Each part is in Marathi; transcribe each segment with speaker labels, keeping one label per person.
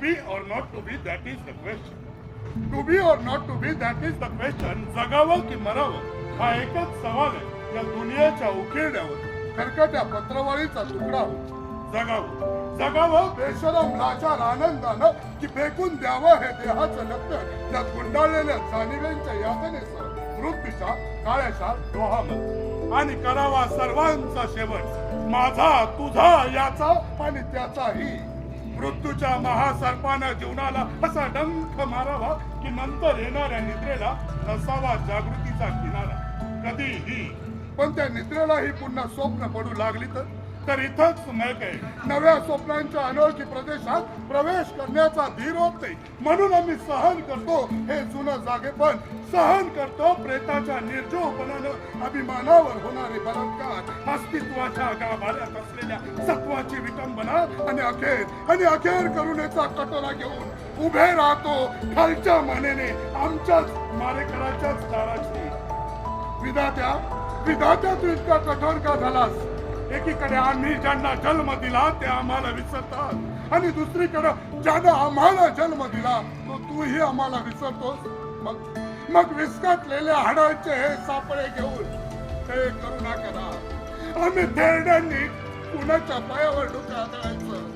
Speaker 1: Be or not to be that is the question to be or not to be that is the question जगावं की मरावं? हा एकच सवाल आहे. या दुनियेच्या उकिरड्यावर खरकट्या पत्रवाळीचा तुकडा जगावं. जगावं बेशरम लाचार आनंदानं की फेकून द्यावं हे देहाचं लग्न. त्या गुंडाळलेल्या जाणीवेंच्या यातनेसह मृत्यूच्या काळ्याचा डोहामध्ये. आणि करावा सर्वांचा शेवट माझा तुझा याचा आणि त्याचाही. मृत्यूच्या महासर्पानं जीवनाला असा डंख मारावा की नंतर येणाऱ्या निद्रेला नसावा जागृतीचा किनारा. कधीही. पण त्या निद्रेलाही पुन्हा स्वप्न पडू लागली तर? तर इथंच मग आहे नव्या स्वप्नांच्या अनोळखी प्रदेशात प्रवेश करण्याचा धीर होत नाही म्हणून आम्ही सहन करतो हे जुनं जागेपण. सहन करतो प्रेताच्या निर्जोपणानं अभिमानावर होणारे बलात्कार अस्तित्वाच्या गाभाऱ्यात असलेल्या सत्वाची विटंबना आणि अखेर आणि अखेर करुणेचा कटोरा घेऊन उभे राहतो खालच्या मानेने आमच्याच मारेकराच्याच दाराची विधात्या विधात्या तू इतका कठोर का झालास? एकीकडे आम्ही ज्यांना जन्म दिला ते आम्हाला विसरतात. आणि दुसरीकडे ज्यानं आम्हाला जन्म दिला तो तूही आम्हाला विसरतोस. मग मग विस्कटलेल्या हाडांचे हे सापळे घेऊन ते करुणा करा. आम्ही थेरड्यांनी कुणाच्या पायावर डोकं आदळायचं?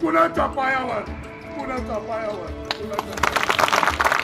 Speaker 1: कुणाच्या पायावर? कुणाच्या पायावर? कुणाच्या